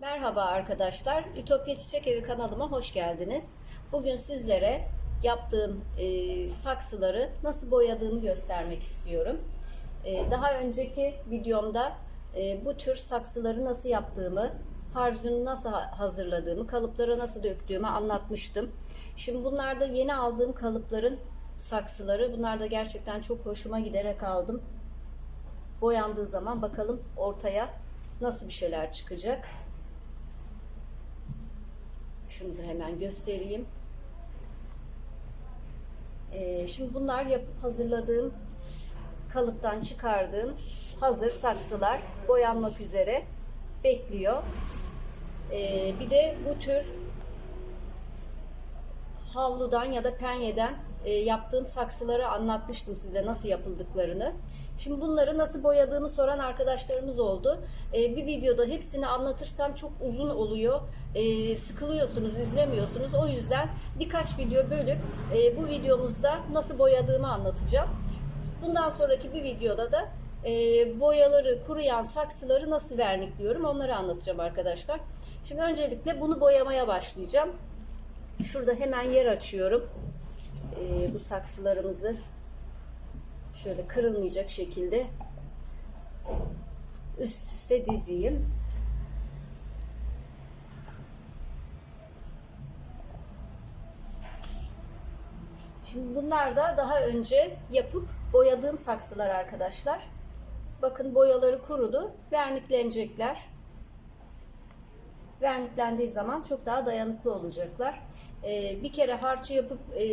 Merhaba arkadaşlar, Ütopya Çiçek Evi kanalıma hoş geldiniz. Bugün sizlere yaptığım e, saksıları nasıl boyadığımı göstermek istiyorum. E, daha önceki videomda e, bu tür saksıları nasıl yaptığımı, harcını nasıl ha- hazırladığımı, kalıplara nasıl döktüğümü anlatmıştım. Şimdi bunlar da yeni aldığım kalıpların saksıları. Bunlar da gerçekten çok hoşuma giderek aldım. Boyandığı zaman bakalım ortaya nasıl bir şeyler çıkacak. Şunu da hemen göstereyim. Ee, şimdi bunlar yapıp hazırladığım kalıptan çıkardığım hazır saksılar boyanmak üzere bekliyor. Ee, bir de bu tür havludan ya da penyeden e, yaptığım saksıları anlatmıştım size nasıl yapıldıklarını. Şimdi bunları nasıl boyadığımı soran arkadaşlarımız oldu. E, bir videoda hepsini anlatırsam çok uzun oluyor. E, sıkılıyorsunuz, izlemiyorsunuz. O yüzden birkaç video bölüp e, bu videomuzda nasıl boyadığımı anlatacağım. Bundan sonraki bir videoda da e, boyaları, kuruyan saksıları nasıl vernikliyorum onları anlatacağım arkadaşlar. Şimdi öncelikle bunu boyamaya başlayacağım. Şurada hemen yer açıyorum. Ee, bu saksılarımızı şöyle kırılmayacak şekilde üst üste dizeyim. Şimdi bunlar da daha önce yapıp boyadığım saksılar arkadaşlar. Bakın boyaları kurudu. Verniklenecekler verniklendiği zaman çok daha dayanıklı olacaklar. Ee, bir kere harçı yapıp e,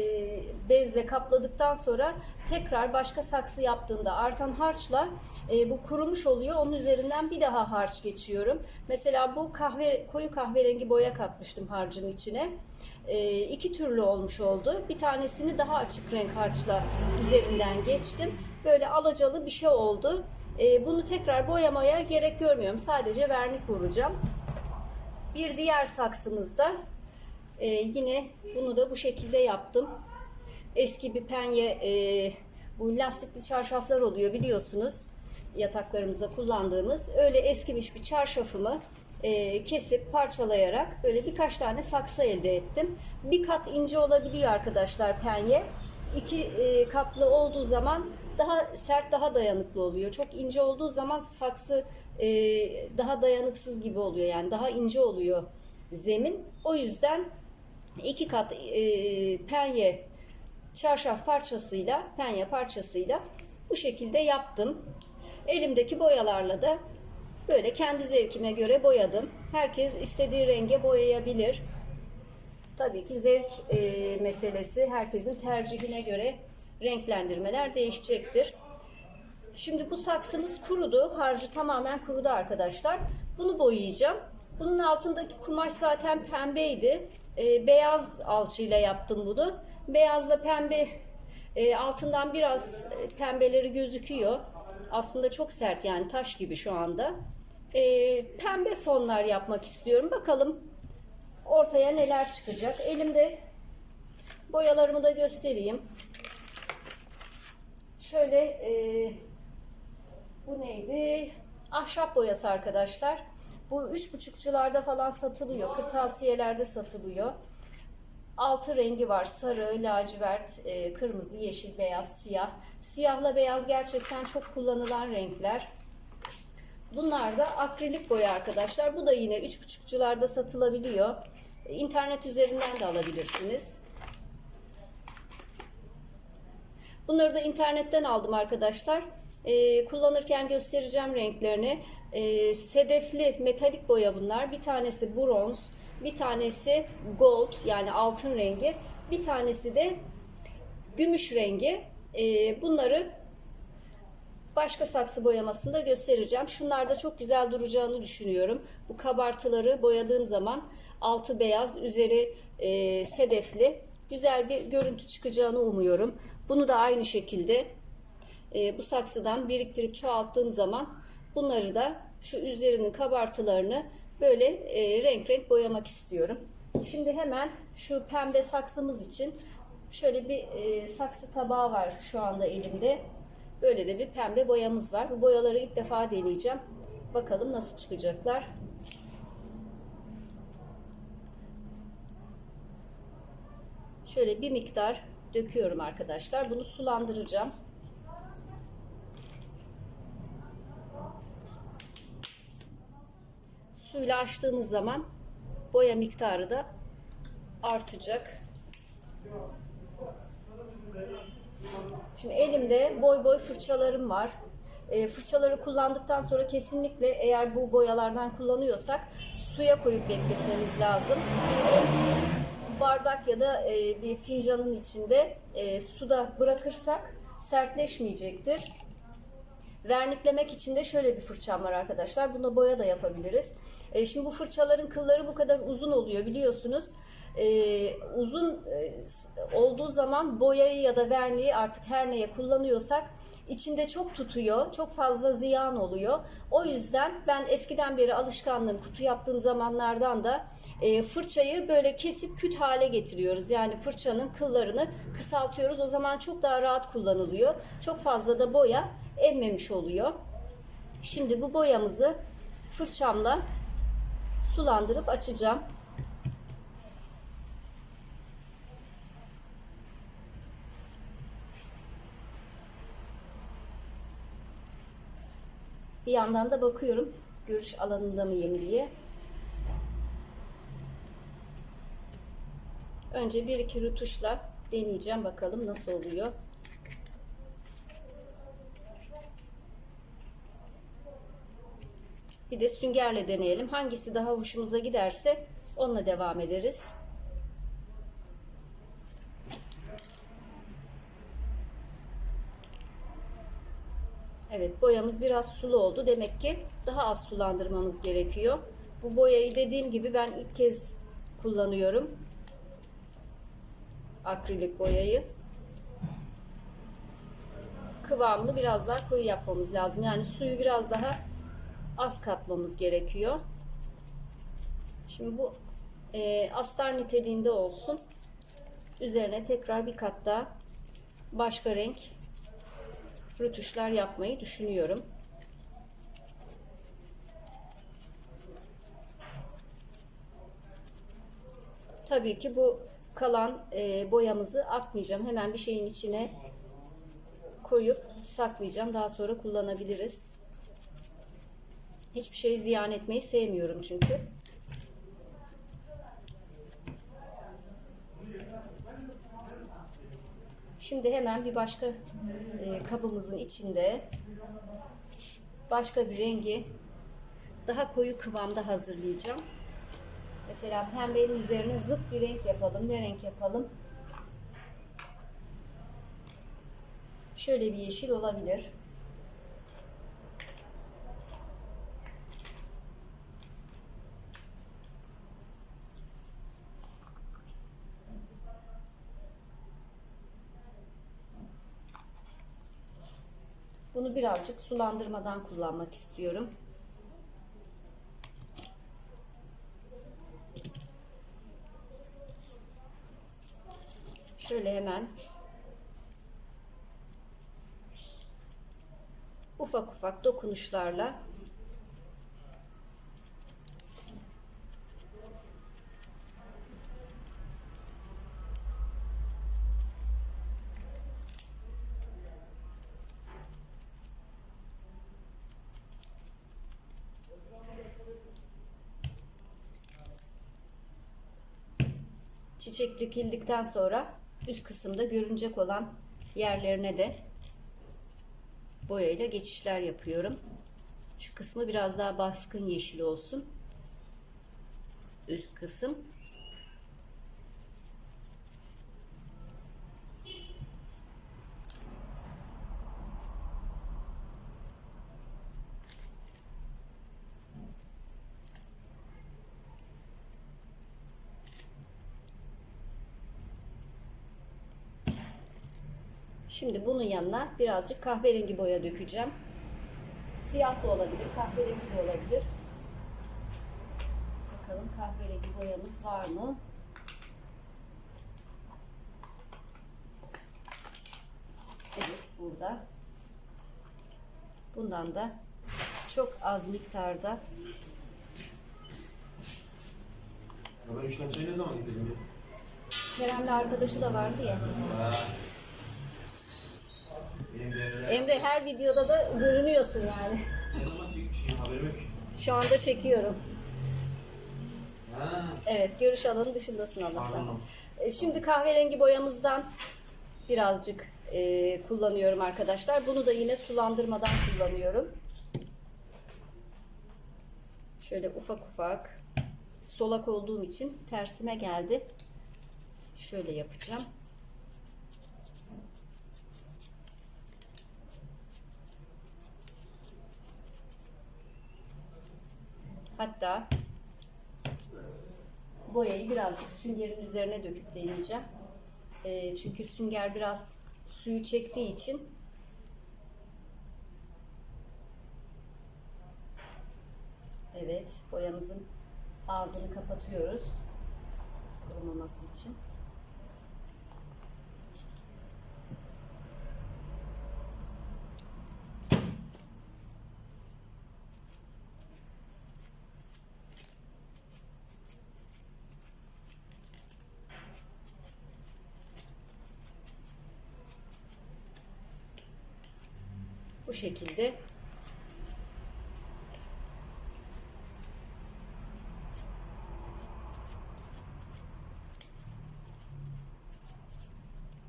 bezle kapladıktan sonra tekrar başka saksı yaptığımda artan harçla e, bu kurumuş oluyor. Onun üzerinden bir daha harç geçiyorum. Mesela bu kahve koyu kahverengi boya katmıştım harcın içine. E, iki türlü olmuş oldu. Bir tanesini daha açık renk harçla üzerinden geçtim. Böyle alacalı bir şey oldu. E, bunu tekrar boyamaya gerek görmüyorum. Sadece vernik vuracağım. Bir diğer saksımızda e, yine bunu da bu şekilde yaptım. Eski bir penye e, bu lastikli çarşaflar oluyor biliyorsunuz yataklarımızda kullandığımız. Öyle eskimiş bir çarşafımı e, kesip parçalayarak böyle birkaç tane saksı elde ettim. Bir kat ince olabiliyor arkadaşlar penye. İki e, katlı olduğu zaman daha sert daha dayanıklı oluyor. Çok ince olduğu zaman saksı e, daha dayanıksız gibi oluyor yani daha ince oluyor zemin. O yüzden iki kat e, penye çarşaf parçasıyla penye parçasıyla bu şekilde yaptım. Elimdeki boyalarla da böyle kendi zevkime göre boyadım. Herkes istediği renge boyayabilir. Tabii ki zevk e, meselesi herkesin tercihine göre renklendirmeler değişecektir. Şimdi bu saksımız kurudu. Harcı tamamen kurudu arkadaşlar. Bunu boyayacağım. Bunun altındaki kumaş zaten pembeydi. E, beyaz alçıyla yaptım bunu. Beyazla pembe e, altından biraz pembeleri gözüküyor. Aslında çok sert yani taş gibi şu anda. E, pembe fonlar yapmak istiyorum. Bakalım ortaya neler çıkacak. Elimde boyalarımı da göstereyim. Şöyle e, bu neydi? Ahşap boyası arkadaşlar. Bu üç buçukçularda falan satılıyor. Kırtasiyelerde satılıyor. Altı rengi var. Sarı, lacivert, e, kırmızı, yeşil, beyaz, siyah. Siyahla beyaz gerçekten çok kullanılan renkler. Bunlar da akrilik boya arkadaşlar. Bu da yine üç buçukçularda satılabiliyor. İnternet üzerinden de alabilirsiniz. Bunları da internetten aldım arkadaşlar. Ee, kullanırken göstereceğim renklerini. Ee, sedefli metalik boya bunlar. Bir tanesi bronz, bir tanesi gold yani altın rengi, bir tanesi de gümüş rengi. Ee, bunları başka saksı boyamasında göstereceğim. Şunlar da çok güzel duracağını düşünüyorum. Bu kabartıları boyadığım zaman altı beyaz, üzeri e, sedefli güzel bir görüntü çıkacağını umuyorum. Bunu da aynı şekilde e, bu saksıdan biriktirip çoğalttığım zaman bunları da şu üzerinin kabartılarını böyle e, renk renk boyamak istiyorum. Şimdi hemen şu pembe saksımız için şöyle bir e, saksı tabağı var şu anda elimde. Böyle de bir pembe boyamız var. Bu boyaları ilk defa deneyeceğim. Bakalım nasıl çıkacaklar. Şöyle bir miktar döküyorum arkadaşlar. Bunu sulandıracağım. Suyla açtığımız zaman boya miktarı da artacak. Şimdi elimde boy boy fırçalarım var. E, fırçaları kullandıktan sonra kesinlikle eğer bu boyalardan kullanıyorsak suya koyup bekletmemiz lazım. Bardak ya da e, bir fincanın içinde e, suda bırakırsak sertleşmeyecektir. Verniklemek için de şöyle bir fırçam var arkadaşlar. Bunda boya da yapabiliriz. E, şimdi bu fırçaların kılları bu kadar uzun oluyor biliyorsunuz. E, uzun e, olduğu zaman boyayı ya da verniği artık her neye kullanıyorsak içinde çok tutuyor. Çok fazla ziyan oluyor. O yüzden ben eskiden beri alışkanlığım kutu yaptığım zamanlardan da e, fırçayı böyle kesip küt hale getiriyoruz. Yani fırçanın kıllarını kısaltıyoruz. O zaman çok daha rahat kullanılıyor. Çok fazla da boya emmemiş oluyor. Şimdi bu boyamızı fırçamla sulandırıp açacağım. Bir yandan da bakıyorum görüş alanında mıyım diye. Önce bir iki rutuşla deneyeceğim bakalım nasıl oluyor. Bir de süngerle deneyelim. Hangisi daha hoşumuza giderse onunla devam ederiz. Evet boyamız biraz sulu oldu. Demek ki daha az sulandırmamız gerekiyor. Bu boyayı dediğim gibi ben ilk kez kullanıyorum. Akrilik boyayı. Kıvamını biraz daha koyu yapmamız lazım. Yani suyu biraz daha az katmamız gerekiyor. Şimdi bu e, astar niteliğinde olsun. Üzerine tekrar bir kat daha başka renk rötuşlar yapmayı düşünüyorum. Tabii ki bu kalan e, boyamızı atmayacağım. Hemen bir şeyin içine koyup saklayacağım. Daha sonra kullanabiliriz. Hiçbir şeyi ziyan etmeyi sevmiyorum çünkü. Şimdi hemen bir başka e, kabımızın içinde başka bir rengi daha koyu kıvamda hazırlayacağım. Mesela pembenin üzerine zıt bir renk yapalım. Ne renk yapalım? Şöyle bir yeşil olabilir. Birazcık sulandırmadan kullanmak istiyorum. Şöyle hemen ufak ufak dokunuşlarla çiçek dikildikten sonra üst kısımda görünecek olan yerlerine de boyayla geçişler yapıyorum. Şu kısmı biraz daha baskın yeşil olsun. Üst kısım. Şimdi bunun yanına birazcık kahverengi boya dökeceğim. Siyah da olabilir, kahverengi de olabilir. Bakalım kahverengi boyamız var mı? Evet, burada. Bundan da çok az miktarda ben üçten çayı ne zaman gidelim ya? Kerem'le arkadaşı da vardı ya. Ha. Emre her videoda da görünüyorsun yani. Şu anda çekiyorum. Evet, görüş alanı dışındasın Allah'tan. E, Şimdi kahverengi boyamızdan birazcık e, kullanıyorum arkadaşlar. Bunu da yine sulandırmadan kullanıyorum. Şöyle ufak ufak solak olduğum için tersime geldi. Şöyle yapacağım. Hatta boyayı birazcık süngerin üzerine döküp deneyeceğim. Ee, çünkü sünger biraz suyu çektiği için Evet, boyamızın ağzını kapatıyoruz. Kurumaması için. Şekilde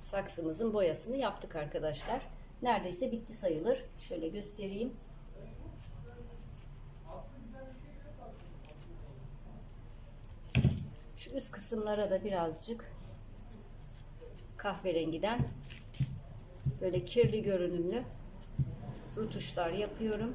saksımızın boyasını yaptık arkadaşlar. Neredeyse bitti sayılır. Şöyle göstereyim. Şu üst kısımlara da birazcık kahverengiden böyle kirli görünümlü rutuşlar yapıyorum.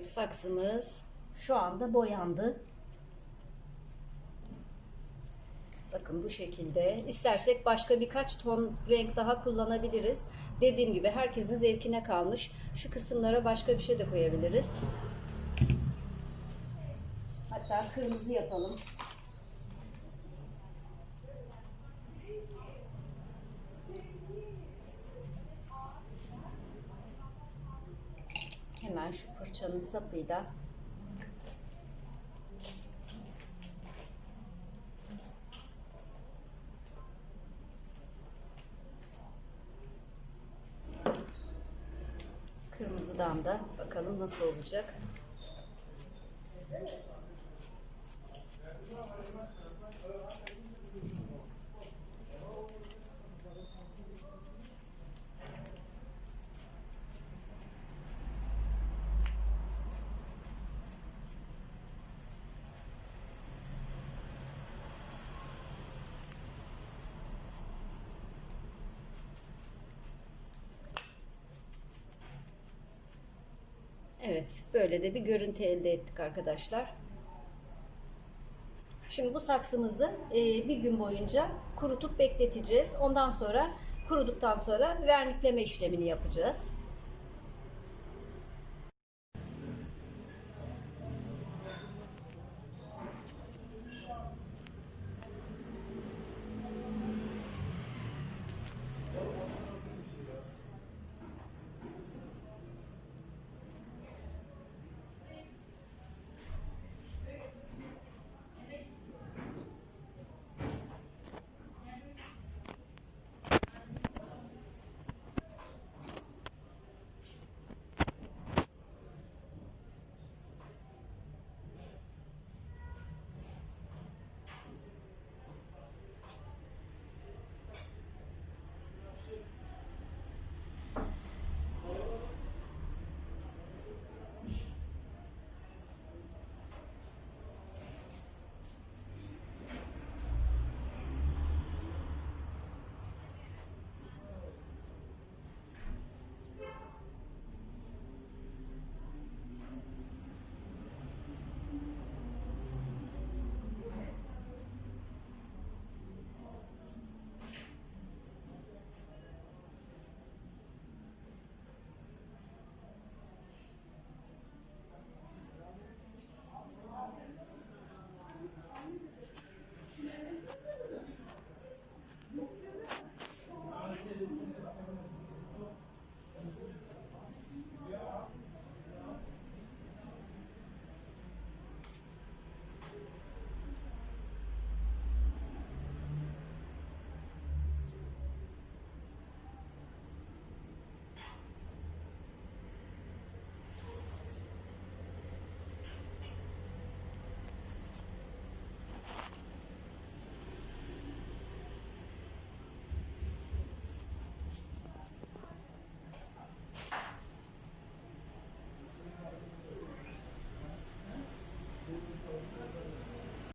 Evet saksımız şu anda boyandı. Bakın bu şekilde. İstersek başka birkaç ton renk daha kullanabiliriz. Dediğim gibi herkesin zevkine kalmış. Şu kısımlara başka bir şey de koyabiliriz. Hatta kırmızı yapalım. Hemen şu fırçanın sapıyla kırmızıdan da bakalım nasıl olacak. Evet, böyle de bir görüntü elde ettik arkadaşlar. Şimdi bu saksımızı e, bir gün boyunca kurutup bekleteceğiz. Ondan sonra kuruduktan sonra vernikleme işlemini yapacağız.